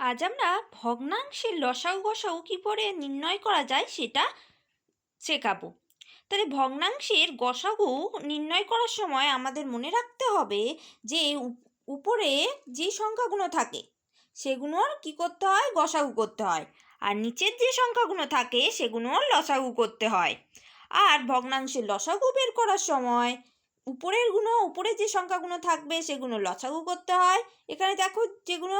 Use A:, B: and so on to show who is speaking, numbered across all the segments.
A: আজ আমরা ভগ্নাংশের লসাগু গসাগু কী করে নির্ণয় করা যায় সেটা শেখাবো। তাহলে ভগ্নাংশের গসাগু নির্ণয় করার সময় আমাদের মনে রাখতে হবে যে উপ- উপরে যে সংখ্যাগুলো থাকে সেগুলোর কি করতে হয়? গসাগু করতে হয়। আর নিচের যে সংখ্যাগুলো থাকে সেগুলোর লসাগু করতে হয়। আর ভগ্নাংশের লসাগু বের করার সময় উপরের গুণ উপরে যে সংখ্যাগুলো থাকবে, সেগুলো লসাগু করতে হয়। এখানে দেখো যেগুলো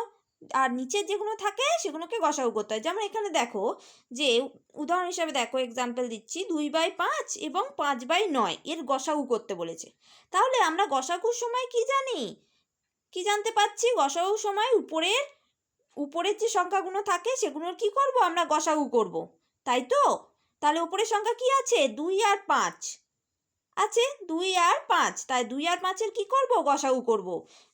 A: আর নিচের যেগুলো থাকে সেগুলোকে গসাগু করতে হয়। যেমন এখানে দেখো যে উদাহরণ হিসাবে দেখো এক্সাম্পল দিচ্ছি, দুই বাই পাঁচ এবং পাঁচ বাই নয় এর গসাগু করতে বলেছে। তাহলে আমরা গসাগুর সময় কি জানি? কি জানতে পাচ্ছি গসাগুর সময় উপরের উপরের যে সংখ্যাগুলো থাকে সেগুলোর কি করব? আমরা গসাগু করব। তাই তো? তাহলে উপরের সংখ্যা কি আছে? দুই আর পাঁচ। আছে দুই আর পাঁচ। তাই দুই আর পাঁচের কি করব? গসাগু করব।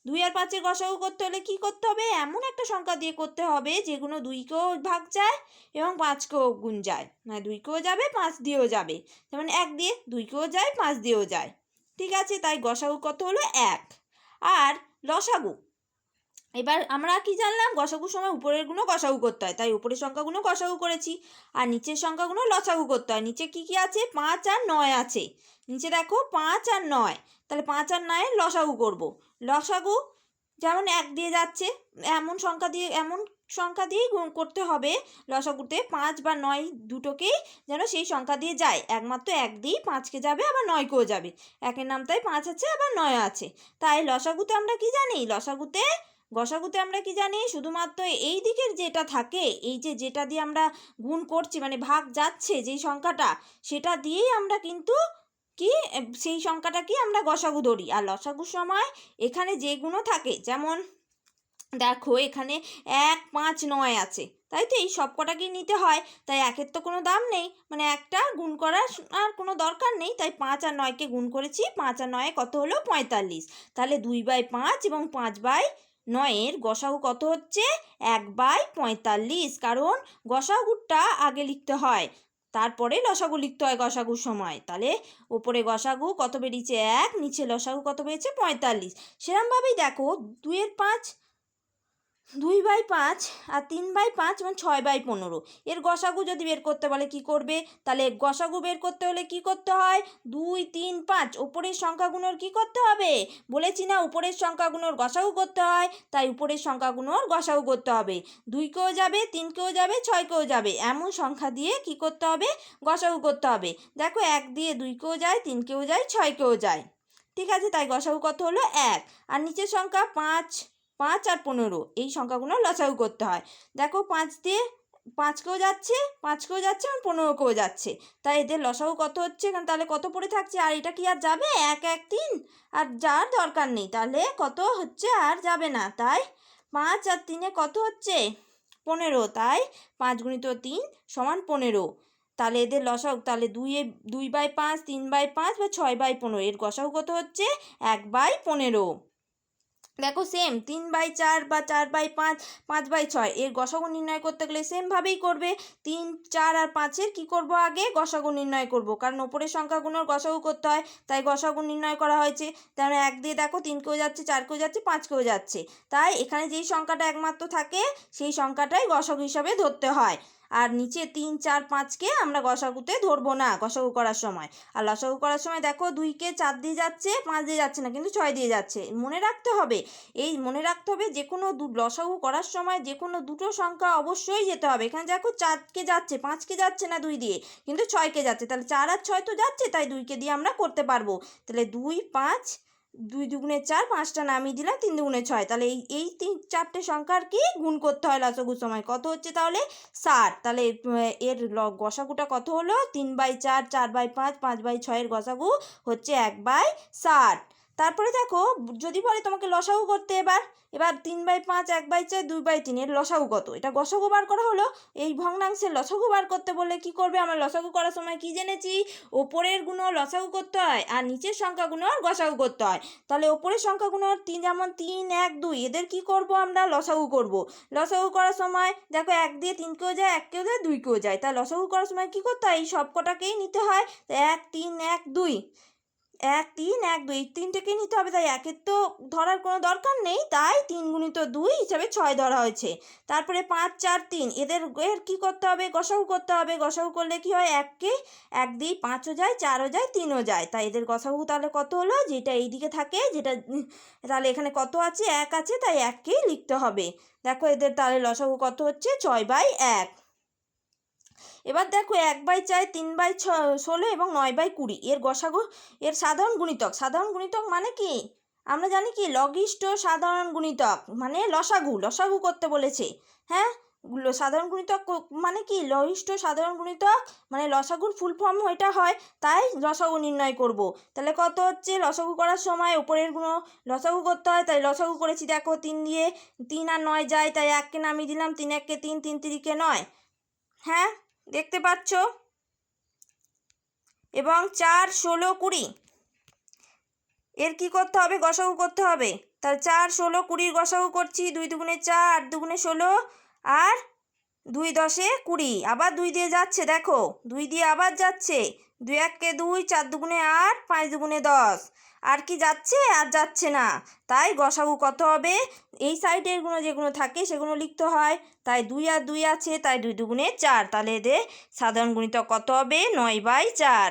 A: দুই আর পাঁচের গসাগু করতে হলে কি করতে হবে? এমন একটা সংখ্যা দিয়ে করতে হবে যেগুলো দুইকেও ভাগ যায় এবং পাঁচকেও গুণ যায়। মানে দুইকেও যাবে, পাঁচ দিয়েও যাবে। যেমন এক দিয়ে দুইকেও যায়, পাঁচ দিয়েও যায়। ঠিক আছে, তাই গসাগু কত হলো এক। আর লসাগু এবার আমরা কি জানলাম? গসাগুর সময় উপরের গুণ গসাগু করতে হয়। তাই উপরের সংখ্যাগুলো গসাগু করেছি। আর নিচের সংখ্যাগুলো লসাগু করতে হয়। নিচে কি কি আছে? পাঁচ আর নয় আছে। নিচে দেখো পাঁচ আর নয়। তাহলে পাঁচ আর নয়ের লসাগু করব। লসাগু যেমন এক দিয়ে যাচ্ছে, এমন সংখ্যা দিয়ে, এমন সংখ্যা দিয়েই করতে হবে লসাগুতে। পাঁচ বা নয় দুটোকেই যেন সেই সংখ্যা দিয়ে যায়। একমাত্র এক দিয়েই পাঁচকে যাবে, আবার নয় নয়কেও যাবে। একের নাম তাই পাঁচ আছে, আবার নয় আছে। তাই লসাগুতে আমরা কি জানি? লসাগুতে গসাগুতে আমরা কি জানি? শুধুমাত্র এই দিকের যেটা থাকে, এই যে যেটা দিয়ে আমরা গুণ করছি মানে ভাগ যাচ্ছে যেই সংখ্যাটা, সেটা দিয়েই আমরা কিন্তু কি, সেই সংখ্যাটা কি আমরা গসাগু ধরি। আর লসাগুর সময় এখানে যেগুলো থাকে, যেমন দেখো এখানে এক, পাঁচ, নয় আছে, তাই তো এই সব কটাকেই নিতে হয়, তাই একের তো কোনো দাম নেই মানে একটা গুণ করার আর কোনো দরকার নেই, তাই পাঁচ আর নয়কে গুণ করেছি, পাঁচ আর নয়ে কত হলো? পঁয়তাল্লিশ, তাহলে দুই বাই পাঁচ এবং পাঁচ বাই নয়ের গসাহু কত হচ্ছে? এক বাই পঁয়তাল্লিশ। কারণ গসাগুটা আগে লিখতে হয়। তারপরে লসাগু লিখতে হয় গসাগুর সময়। তাহলে ওপরে গসাগু কত বেরিয়েছে? এক। নিচে লসাগু কত বেরিয়েছে? পঁয়তাল্লিশ। সেরমভাবেই দেখো দুয়ের পাঁচ দুই বাই পাঁচ আর তিন বাই পাঁচ এবং ছয় বাই পনেরো। এর গসাগু যদি বের করতে বলে কি করবে? তাহলে গসাগু বের করতে হলে কি করতে হয়? দুই, তিন, পাঁচ। উপরের সংখ্যাগুলোর কি করতে হবে? বলেছি না উপরের সংখ্যাগুলোর গসাগু করতে হয়, তাই উপরের সংখ্যাগুলোর গসাগু করতে হবে। দুই দুইকেও যাবে তিন তিনকেও যাবে ছয় ছয়কেও যাবে। এমন সংখ্যা দিয়ে কি করতে হবে? গসাগু করতে হবে। দেখো এক দিয়ে দুই দুইকেও যায় তিন তিনকেও যায় ছয় ছয়কেও যায়। ঠিক আছে, তাই গসাগু কত হলো? এক। আর নিচের সংখ্যা পাঁচ। পাঁচ আর পনেরো, এই সংখ্যাগুলো লসাগু করতে হয়। দেখো পাঁচ দিয়ে পাঁচকেও যাচ্ছে পাঁচকেও যাচ্ছে আর পনেরোকেও যাচ্ছে। তাই এদের লসাগু কত হচ্ছে? কারণ তাহলে কত পড়ে থাকছে? আর এটা কি আর যাবে? এক এক, তিন? আর যার দরকার নেই, তাহলে কত হচ্ছে? আর যাবে না। তাই পাঁচ আর তিনে কত হচ্ছে? পনেরো। তাই পাঁচ গুণিত তিন সমান পনেরো। তাহলে এদের লসাগু, তাহলে দুইয়ে দুই বাই পাঁচ, তিন বাই পাঁচ বা ছয় বাই পনেরো, এর গসাগু কত হচ্ছে? এক বাই পনেরো। দেখো সেম তিন বাই চার বা চার বাই পাঁচ পাঁচ বাই ছয়, এর গসাগু নির্ণয় করতে গেলে সেমভাবেই করবে। তিন, চার আর পাঁচের কি করব আগে? গসাগু নির্ণয় করব, কারণ ওপরের সংখ্যাগুলোর গসাগু করতে হয়, তাই গসাগু নির্ণয় করা হয়েছে। তাহলে এক দিয়ে দেখো তিনকেও যাচ্ছে চারকেও যাচ্ছে পাঁচকেও যাচ্ছে। তাই এখানে যেই সংখ্যাটা একমাত্র থাকে, সেই সংখ্যাটাই গসাগু হিসাবে ধরতে হয়। আর নিচে তিন, চার, পাঁচকে আমরা গসাগুতে ধরবো না গসাগু করার সময়। আর লসাগু করার সময় দেখো দুইকে চার দিয়ে যাচ্ছে, পাঁচ দিয়ে যাচ্ছে না, কিন্তু ছয় দিয়ে যাচ্ছে। মনে রাখতে হবে, এই মনে রাখতে হবে যে কোনো দু লসাগু করার সময় যে কোনো দুটো সংখ্যা অবশ্যই যেতে হবে। এখানে দেখো চারকে যাচ্ছে, পাঁচকে যাচ্ছে না দুই দিয়ে, কিন্তু ছয়কে যাচ্ছে। তাহলে চার আর ছয় তো যাচ্ছে, তাই দুইকে দিয়ে আমরা করতে পারব। তাহলে দুই, পাঁচ দুই দুগুণে চার, পাঁচটা নামিয়ে দিলাম, তিন দুগুণে ছয়। তাহলে এই এই তিন, চারটে সংখ্যার কি গুণ করতে হয় লসগুর সময় কত হচ্ছে তাহলে? ষাট তাহলে এর গসাগুটা কত হলো? তিন বাই চার চার বাই পাঁচ পাঁচ বাই ছয়ের গসাগু হচ্ছে এক বাই ষাট তারপরে দেখো, যদি বলে তোমাকে লসাগু করতে এবার এবার তিন বাই পাঁচ, এক বাই চার, দুই বাই তিন এর লসাগু কত? এটা গসাগু বার করা হলো, এই ভগ্নাংশের লসাগু বার করতে বললে কি করবে? আমরা লসাগু করার সময় কি জেনেছি? ওপরের গুণ লসাগু করতে হয় আর নিচের সংখ্যাগুলো গসাগু করতে হয়। তাহলে ওপরের সংখ্যাগুলো তিন, যেমন তিন, এক, দুই, এদের কি করব আমরা? লসাগু করব। লসাগু করার সময় দেখো এক দিয়ে তিনকেও যায়, এককেও যায়, দুইকেও যায়। তাই লসাগু করার সময় কি করতে হয়? এই সব কটাকেই নিতে হয়। এক, তিন, এক, দুই। এক তিন, এক দুই তিনটেকেই নিতে হবে। তাই একের তো ধরার কোনো দরকার নেই। তাই তিন গুণিত দুই হিসাবে ছয় ধরা হয়েছে। তারপরে পাঁচ, চার, তিন, এদের এর কী করতে হবে? গসাগু করতে হবে। গসাগু করলে কি হয়? এককে এক দিয়ে পাঁচও যায়, চারও যায়, তিনও যায়। তাই এদের গসাগু তাহলে কত হলো? যেটা এইদিকে থাকে, যেটা তাহলে এখানে কত আছে? এক আছে। তাই এককেই লিখতে হবে। দেখো এদের তাহলে লসাগু কত হচ্ছে? ছয় বাই এক। এবার দেখো এক বাই চার, তিন বাই ছ, ষোলো এবং নয় বাই কুড়ি, এর গসাগু, এর সাধারণ গুণিতক। সাধারণ গুণিতক মানে কি? আমরা জানি কি? লঘিষ্ঠ সাধারণ গুণিতক মানে লসাগু লসাগু করতে বলেছে। হ্যাঁ? সাধারণ গুণিতক মানে কি? লঘিষ্ঠ সাধারণ গুণিতক মানে লসাগুর ফুল ফর্ম ওইটা হয়, তাই লসাগু নির্ণয় করব। তাহলে কত হচ্ছে? লসাগু করার সময় উপরের গুণ, লসাগু করতে হয়, তাই লসাগু করেছি দেখো তিন দিয়ে, তিন আর নয় যায়, তাই এককে নামিয়ে দিলাম, তিন এককে তিন তিন তিরিকে নয়। হ্যাঁ? দেখতে পাচ্ছ? এবং চার ষোলো কুড়ি। এর কি করতে হবে? গসাগু করতে হবে। তাহলে চার ষোলো কুড়ির গসাগু করছি। দুই দুগুণে চার, দুগুণে ষোলো আর দুই দশে কুড়ি। আবার দুই দিয়ে যাচ্ছে, দেখো। দুই দিয়ে আবার যাচ্ছে। দুই এককে দুই, চার দুগুণে আট, পাঁচ দুগুণে দশ। আর কি যাচ্ছে আর যাচ্ছে না। তাই গসাগু কত হবে? এই সাইডেরগুলো যেগুলো থাকে সেগুলো লিখতে হয়। তাই দুই আর দুই আছে, তাই দুই দুগুণে চার। তাহলে এদের সাধারণ গুণিতক কত হবে? নয় বাই চার।